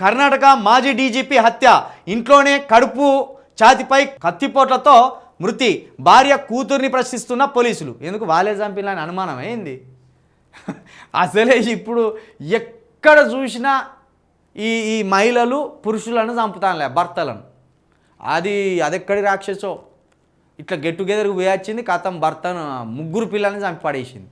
కర్ణాటక మాజీ డీజీపీ హత్య. ఇంట్లోనే కడుపు ఛాతిపై కత్తిపోట్లతో మృతి. భార్య కూతుర్ని ప్రశ్నిస్తున్న పోలీసులు. ఎందుకు వాళ్ళే చంపిన అనుమానం అయింది అసలే ఇప్పుడు ఎక్కడ చూసినా ఈ ఈ మహిళలు పురుషులను చంపుతానులే భర్తలను. అది అదెక్కడి రాక్షసో? ఇట్లా గెట్ టుగెదర్కి పోయి వచ్చింది కథం భర్తను ముగ్గురు పిల్లల్ని చంపి పడేసింది.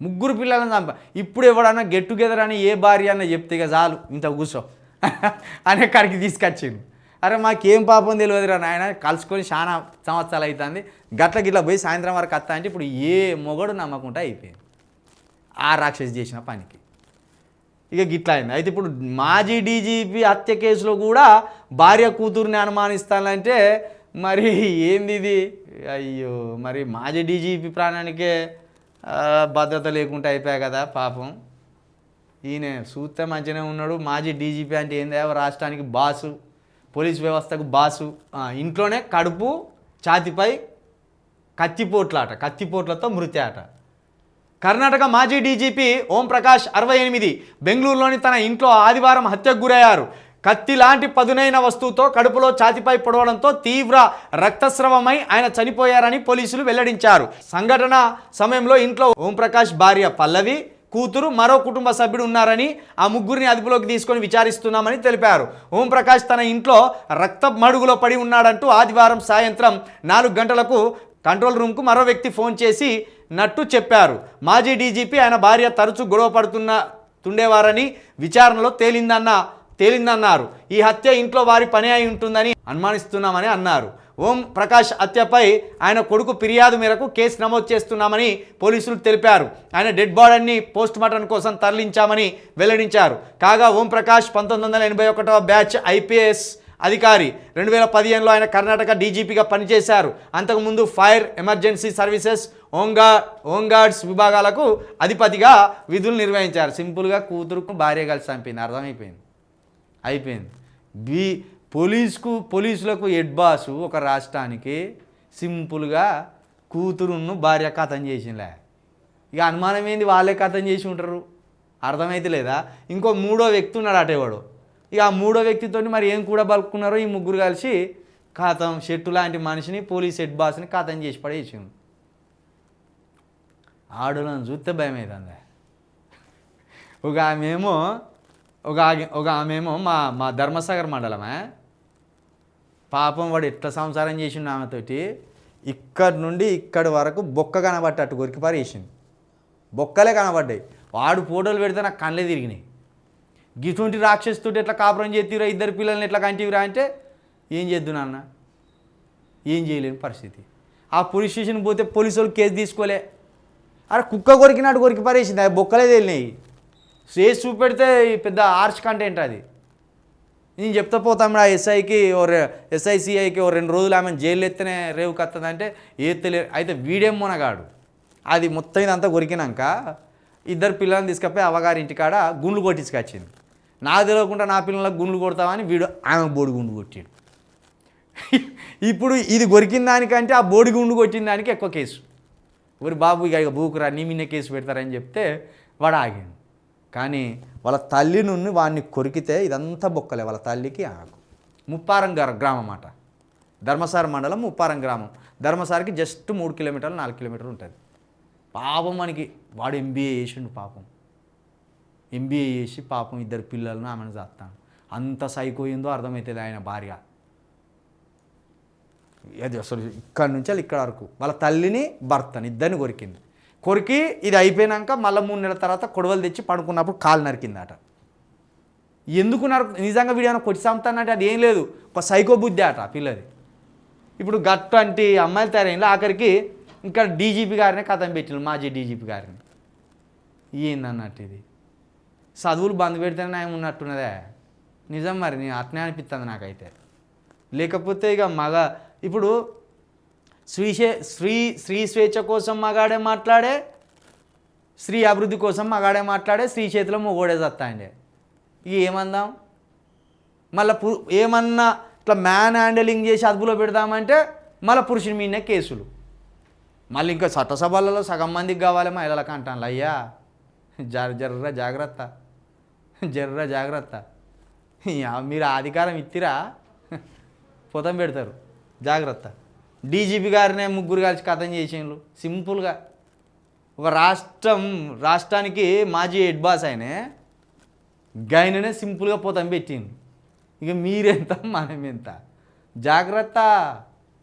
ముగ్గురు పిల్లలను చంప. ఇప్పుడు ఎవడన్నా గెట్ టుగెదర్ అని ఏ భార్య అన్న చెప్తే ఇక చాలు ఇంత కూర్చో. అనే కాడికి తీసుకొచ్చిండు. అరే మాకేం పాపం తెలియదురా నాయన కలుసుకొని చాలా సంవత్సరాలు అవుతుంది గట్ల గిట్ల పోయి సాయంత్రం వరకు వస్తా అంటే ఇప్పుడు ఏ మొగడు నమ్మకుండా అయిపోయింది. ఆ రాక్షసి చేసిన పనికి. ఇక గిట్లా అయింది. అయితే ఇప్పుడు మాజీ డీజీపీ హత్య కేసులో కూడా భార్య కూతుర్ని అనుమానిస్తానంటే మరి ఏంది ఇది? అయ్యో మరి మాజీ డీజీపీ ప్రాణానికే భద్రత లేకుండా అయిపోయా కదా పాపం. ఈయన చూస్తే మంచిగానే ఉన్నాడు. మాజీ డీజీపీ అంటే ఏంది? రాష్ట్రానికి బాసు పోలీస్ వ్యవస్థకు బాసు. ఇంట్లోనే కడుపు ఛాతిపై కత్తిపోట్లాట కత్తిపోట్లతో మృతి ఆట. కర్ణాటక మాజీ డీజీపీ ఓం ప్రకాష్ అరవై ఎనిమిది బెంగళూరులోని తన ఇంట్లో ఆదివారం హత్యకు గురయ్యారు. కత్తి లాంటి పదునైన వస్తువుతో కడుపులో ఛాతిపై పొడవడంతో తీవ్ర రక్తస్రవమై ఆయన చనిపోయారని పోలీసులు వెల్లడించారు. సంఘటన సమయంలో ఇంట్లో ఓంప్రకాష్ భార్య పల్లవి కూతురు మరో కుటుంబ సభ్యుడు ఉన్నారని ఆ ముగ్గురిని అదుపులోకి తీసుకొని విచారిస్తున్నామని తెలిపారు. ఓంప్రకాష్ తన ఇంట్లో రక్త మడుగులో పడి ఉన్నాడంటూ ఆదివారం సాయంత్రం నాలుగు గంటలకు కంట్రోల్ రూమ్కు మరో వ్యక్తి ఫోన్ చేసి నట్టు చెప్పారు. మాజీ డీజీపీ ఆయన భార్య తరచూ గొడవ పడుతున్న తుండేవారని విచారణలో తేలిందన్న తేలిందన్నారు. ఈ హత్య ఇంట్లో వారి పని అయి ఉంటుందని అనుమానిస్తున్నామని అన్నారు. ఓం ప్రకాష్ హత్యపై ఆయన కొడుకు ఫిర్యాదు మేరకు కేసు నమోదు చేస్తున్నామని పోలీసులు తెలిపారు. ఆయన డెడ్ బాడీని పోస్ట్ మార్టం కోసం తరలించామని వెల్లడించారు. కాగా ఓం ప్రకాష్ పంతొమ్మిది వందల ఎనభై ఒకటవ బ్యాచ్ ఐపీఎస్ అధికారి. రెండు వేల పదిహేనులో ఆయన కర్ణాటక డీజీపీగా పనిచేశారు. అంతకుముందు ఫైర్ ఎమర్జెన్సీ సర్వీసెస్ హోంగా హోంగార్డ్స్ విభాగాలకు అధిపతిగా విధులు నిర్వహించారు. సింపుల్గా కూతురుకు భార్య కలిసి చంపింది అర్థమైపోయింది. అయిపోయింది. బీ పోలీసుకు పోలీసులకు హెడ్ బాసు ఒక రాష్ట్రానికి సింపుల్గా కూతురును భార్య కథం చేసిందిలే ఇక అనుమానం ఏంది? వాళ్ళే కథం చేసి ఉంటారు. అర్థమైతే లేదా? ఇంకో మూడో వ్యక్తి ఉన్నాడు అటేవాడు ఇక ఆ మూడో వ్యక్తితో మరి ఏం కూడా బలుకున్నారో ఈ ముగ్గురు కలిసి కథం షెట్టు లాంటి మనిషిని పోలీస్ హెడ్ బాస్ని కథం చేసి పడేసిండు ఆడులను చూస్తే భయం అవుతుంది ఒక ఆమెమో ఒక ఒక ఆమెమో మా మా ధర్మసాగర్ మండలమే. పాపం వాడు ఎట్లా సంసారం చేసిండు ఆమెతోటి ఇక్కడ నుండి ఇక్కడి వరకు బొక్క కనబట్టట్టు కొరికి పారేసింది బొక్కలే కనబడ్డాయి. వాడు ఫోటోలు పెడితే నాకు కళ్ళే తిరిగినాయి. గిటువంటి రాక్షసుతోటి ఎట్లా కాపురం చేతిరా ఇద్దరు పిల్లల్ని ఎట్లా కంటివిరా అంటే ఏం చేద్దు నాన్న? ఏం చేయలేని పరిస్థితి. ఆ పోలీస్ స్టేషన్ పోతే పోలీసు వాళ్ళు కేసు తీసుకోలే. అరే కుక్క కొరికినట్టు కొరికి పారేసింది అది బొక్కలే తెలినాయి. స్టేజ్ చూపెడితే పెద్ద ఆర్చ్ కంటెంట్ అది. నేను చెప్తా పోతాం ఆ ఎస్ఐకి ఓ ఎస్ఐసిఐకి ఓ రెండు రోజులు ఆమె జైలు ఎత్తనే రేవు కత్తదంటే ఏ తెలియ అయితే వీడేం మొనగాడు? అది మొత్తం ఇదంతా కొరికినాక ఇద్దరు పిల్లల్ని తీసుకపోయి అవ్వగారి ఇంటికాడ గుండ్లు కొట్టించుకొచ్చింది. నాకు తెలియకుండా నా పిల్లలకు గుండ్లు కొడతామని వీడు ఆమె బోడి గుండు కొట్టాడు. ఇప్పుడు ఇది కొరికిన దానికంటే ఆ బోడి గుండు కొట్టిన దానికి ఎక్కువ కేసు. ఊరి బాబు ఇక బూకురా నీ మీనే కేసు పెడతారని చెప్తే వాడు ఆగింది కానీ వాళ్ళ తల్లి నుండి వాడిని కొరికితే ఇదంతా బొక్కలే. వాళ్ళ తల్లికి ఆకు. ముప్పారం గ్రామం అన్నమాట. ధర్మసార మండలం ముప్పారం గ్రామం. ధర్మసారికి జస్ట్ మూడు కిలోమీటర్లు నాలుగు కిలోమీటర్లు ఉంటుంది. పాపం మనకి వాడు ఎంబీఏ చేసిండు పాపం. ఎంబీఏ చేసి పాపం ఇద్దరు పిల్లలను ఆమెను చేస్తాను అంత సైకోయిందో అర్థమవుతుంది ఆయన భార్య. అది అసలు ఇక్కడ నుంచి వెళ్ళి ఇక్కడ వరకు. వాళ్ళ తల్లిని భర్తని ఇద్దరిని కొరికింది. కొరికి ఇది అయిపోయినాక మళ్ళీ మూడు నెలల తర్వాత కొడవలు తెచ్చి పడుకున్నప్పుడు కాలు నరికిందట. ఎందుకు నరకు నిజంగా వీడియో కొట్టి చంపుతానంటే అది ఏం లేదు. ఒక సైకో బుద్ధి అట పిల్లది. ఇప్పుడు గట్టు అంటే అమ్మాయిలు తయారైంది ఆఖరికి ఇంకా డీజీపీ గారిని కథం పెట్టిన మాజీ డీజీపీ గారిని. ఏందన్నట్టు ఇది? చదువులు బంద్ పెడితేనే న్యాయం ఉన్నట్టున్నదే. నిజం మరి నేను అట్నే అనిపిస్తుంది నాకైతే. లేకపోతే ఇక మగ ఇప్పుడు స్త్రీశే స్త్రీ స్త్రీ స్వేచ్ఛ కోసం మగాడే మాట్లాడే స్త్రీ అభివృద్ధి కోసం మగాడే మాట్లాడే స్త్రీ చేతిలో మొగోడే చత్తాయండి ఇక ఏమందాం? మళ్ళీ పు ఏమన్నా ఇట్లా మ్యాన్ హ్యాండిలింగ్ చేసి అదుపులో పెడదామంటే మళ్ళీ పురుషుని మీదనే కేసులు. మళ్ళీ ఇంకా చట్టసభలలో సగం మందికి కావాలి మహిళలకు అంటాను అయ్యా. జర జర్ర జాగ్రత్త. జర్ర జాగ్రత్త. మీరు అధికారం ఇచ్చిరా పొతం పెడతారు. జాగ్రత్త. డీజీపీ గారినే ముగ్గురు కలిసి కథం చేసిండ్రు సింపుల్గా. ఒక రాష్ట్రం రాష్ట్రానికి మాజీ హెడ్ బాస్ ఆయనే గైననే సింపుల్గా పోతాం పెట్టిండు. ఇక మీరెంత మనం ఎంత జాగ్రత్త.